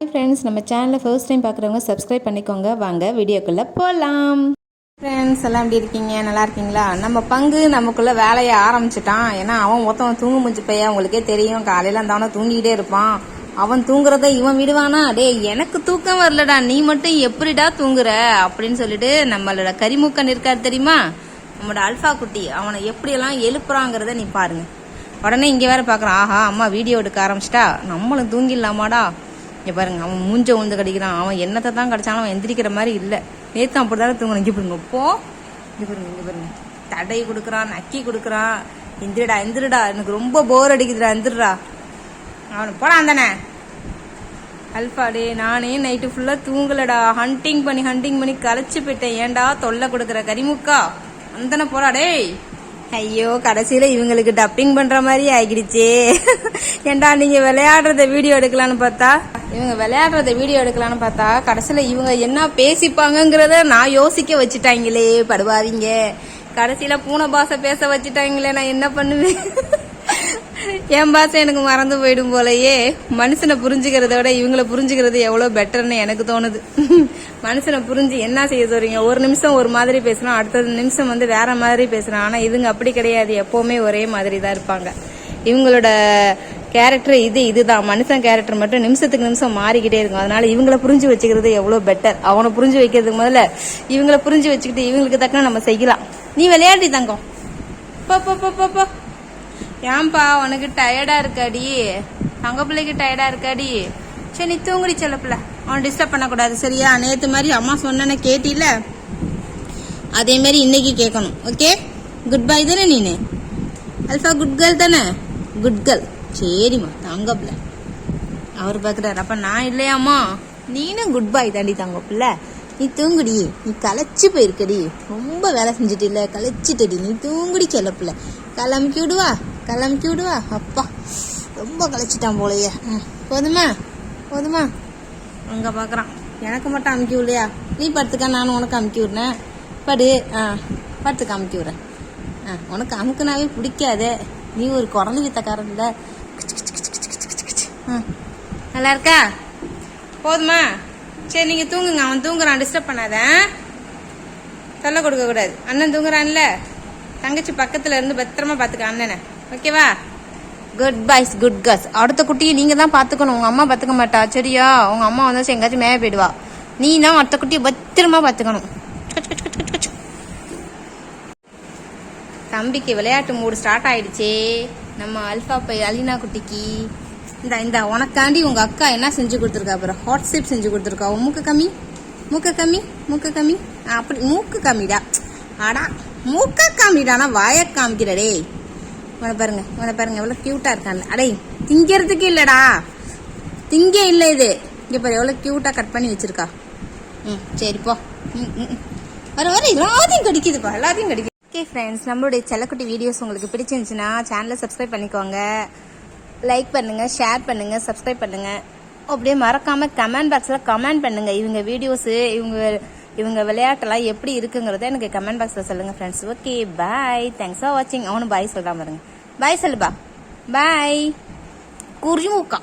Hi friends நம்ம சேனலை first time பார்க்குறவங்க சப்ஸ்கிரைப் பண்ணிக்கோங்க. வாங்க வீடியோக்குள்ளே போகலாம் ஃப்ரெண்ட்ஸ் எல்லாம் எப்படி இருக்கீங்க? நல்லா இருக்கீங்களா? நம்ம பங்கு நமக்குள்ளே வேலையை ஆரம்பிச்சிட்டான். ஏன்னா அவன் மொத்தம் தூங்கு முடிஞ்சு பையன் உங்களுக்கே தெரியும். காலையில் அந்த தூங்கிக்கிட்டே இருப்பான். அவன் தூங்குறத இவன் விடுவானா? டேய் எனக்கு தூக்கம் வரலடா. நீ மட்டும் எப்படிடா தூங்குற? அப்படின்னு சொல்லிட்டு நம்மளோட கரிமுக்கன் இருக்காரு தெரியுமா? நம்மளோட அல்ஃபா குட்டி. அவனை எப்படியெல்லாம் எழுப்புறாங்கிறத நீ பாருங்க. உடனே இங்கே வேற பார்க்குறான் ஆஹா அம்மா வீடியோ எடுக்க ஆரம்பிச்சிட்டா. நம்மளும் தூங்கிடலாமாடா? இங்க பாருங்க அவன் மூஞ்ச உந்து கடிக்கிறான். அவன் என்னத்தை தான் கடிச்சாலும் அவன் எந்திரிக்கிற மாதிரி இல்லை. நேத்து அப்படிதான் தூங்கணும் இங்க பாருங்க இப்போ இங்க பாருங்க இங்க பாருங்க. தடை கொடுக்குறான் நக்கி கொடுக்குறான் எந்திரிடா எந்திரிடா. எனக்கு ரொம்ப போர் அடிக்குதுடா எந்திரிடா. அவனை போடான் தானே அல்ஃபாடே நானே நைட்டு ஃபுல்லாக தூங்கலடா. ஹண்டிங் பண்ணி ஹண்டிங் பண்ணி களைச்சு போயிட்டேன். ஏன்டா தொல்லை கொடுக்குற கரிமுக்கா? அந்தன போடா டேய். ஐயோ கடைசியில இவங்களுக்கு டப்பிங் பண்ற மாதிரி ஆகிடுச்சே ஏன்டா நீங்க விளையாடுறத வீடியோ எடுக்கலாம்னு பார்த்தா? இவங்க விளையாடுறத வீடியோ எடுக்கலாம்னு பார்த்தா கடைசியில் இவங்க என்ன பேசிப்பாங்கங்கிறத நான் யோசிக்க வச்சுட்டாங்களே படுவாதீங்க. கடைசியில் பூனை பாசை பேச வச்சுட்டாங்களே நான் என்ன பண்ணுவேன்? என் பாசை எனக்கு மறந்து போயிடும் போலயே மனுஷனை புரிஞ்சுக்கிறத விட இவங்கள புரிஞ்சுக்கிறது எவ்வளோ பெட்டர்னு எனக்கு தோணுது. மனுஷனை புரிஞ்சு என்ன செய்ய சொல்றீங்க? ஒரு நிமிஷம் ஒரு மாதிரி பேசுறோம் அடுத்த நிமிஷம் வந்து வேற மாதிரி பேசுறோம் ஆனால் இதுங்க அப்படி கிடையாது. எப்போவுமே ஒரே மாதிரி தான் இருப்பாங்க. இவங்களோட கேரக்டர் இது இதுதான். மனுஷன் கேரக்டர் மட்டும் நிமிஷத்துக்கு நிமிஷம் மாறிக்கிட்டே இருக்கும். அதனால இவங்களை புரிஞ்சு வச்சுக்கிறது எவ்வளோ பெட்டர் அவனை புரிஞ்சு வைக்கிறதுக்கு முதல்ல இவங்களை புரிஞ்சு வச்சுக்கிட்டு இவங்களுக்கு தக்க நம்ம செய்யலாம். நீ விளையாடி தங்கம். போ ஏன்பா உனக்கு டயர்டா இருக்காடி. தங்க பிள்ளைக்கு டயர்டா இருக்காடி. சரி நீ தூங்குடி செல்ல பிள்ளை. அவனை டிஸ்டர்ப் பண்ணக்கூடாது சரியா? நேற்று மாதிரி அம்மா சொன்ன கேட்டில அதே மாதிரி இன்னைக்கு கேட்கணும். ஓகே குட் பை தானே நீனு? அல்ஃபா குட் கேர்ள் தானே? குட் கேர்ள் சரிம்மா தங்க பிள்ளை அவர் பார்க்குறாரு அப்போ நான் இல்லையாம்மா? நீனும் குட் பாய் தாண்டி தங்க பிள்ளை நீ தூங்குடி. நீ களைச்சி போயிருக்கடி. ரொம்ப வேலை செஞ்சுட்டு இல்லை களைச்சிட்டடி. நீ தூங்குடி செல்ல கிளம்பிக்கி விடுவா. கிளம்பிக்கி விடுவா. அப்பா ரொம்ப களைச்சிட்டான் போலையே. போதுமா? போதுமா? அங்கே பார்க்குறான் எனக்கு மட்டும் அமுக்கி விடலையா? நீ படுத்துக்க நானும் உனக்கு அமுக்கி விடுறேன். படு. ஆ படுத்துக்க அமுக்கி விடுறேன். ஆ உனக்கு அமுக்குனாவே பிடிக்காதே. நீ ஒரு குரங்கு வித்தக்காரன் இல்லை நல்லா இருக்கா போதுமா? சரி நீங்கள் தூங்குங்க. அவன் தூங்குறான். டிஸ்டர்ப் பண்ணாத தொல்லை கொடுக்கக்கூடாது அண்ணன் தூங்குறான்ல? தங்கச்சி பக்கத்தில் இருந்து பத்திரமா பார்த்துக்க அண்ணனை. ஓகேவா குட் பாய்ஸ் குட் கேர்ள்ஸ் அடுத்த குட்டியை நீங்கள் தான் பார்த்துக்கணும் உங்கள் அம்மா பார்த்துக்க மாட்டா. சரியா? உங்கள் அம்மா வந்தாச்சும் எங்காச்சும் மேய போயிடுவா. நீ தான் அடுத்த குட்டியை பத்திரமா பார்த்துக்கணும் தம்பிக்கு விளையாட்டு மூடு ஸ்டார்ட் ஆயிடுச்சு. நம்ம அல்ஃபா பை அலினா குட்டிக்கு. இந்த இந்த உனக்காண்டி உங்க அக்கா என்ன செஞ்சு கொடுத்துருக்கா அப்புறம் ஹாட் ஷேப் செஞ்சு கொடுத்துருக்கா. உன் மூக்கு கம்மி? மூக்க கம்மி? மூக்க கம்மி? ஆ, அப்படி மூக்கு கம்மிடா. ஆடா மூக்க காமிடானா வாய காமிக்கிறடே உன பாருங்க உன பாருங்க எவ்வளோ கியூட்டா இருக்கான்ல அடே திங்கிறதுக்கு இல்லைடா. திங்க இல்லை இது. இங்கே பாரு எவ்வளோ கியூட்டா கட் பண்ணி வச்சிருக்கா. ம் சரி போ. ம், ம், வர வர எல்லாத்தையும் கிடைக்குதுப்பா எல்லாத்தையும் கடிக்குது. ஓகே ஃப்ரெண்ட்ஸ் நம்மளுடைய செல்லக்குட்டி வீடியோஸ் உங்களுக்கு பிடிச்சிருந்துச்சுன்னா சேனலை சப்ஸ்கிரைப் பண்ணிக்கோங்க. லைக் பண்ணுங்கள் ஷேர் பண்ணுங்கள் சப்ஸ்கிரைப் பண்ணுங்கள் அப்படியே மறக்காமல் கமெண்ட் பாக்ஸில் கமெண்ட் பண்ணுங்கள் இவங்க வீடியோஸு இவங்க இவங்க விளையாட்டெல்லாம் எப்படி இருக்குங்கிறத எனக்கு கமெண்ட் பாக்ஸில் சொல்லுங்கள் friends okay bye thanks for வாட்சிங் அவனு பாய் சொல்லாமல் பாருங்க. பாய் சொல்லுபா பாய் குறிமுக்கா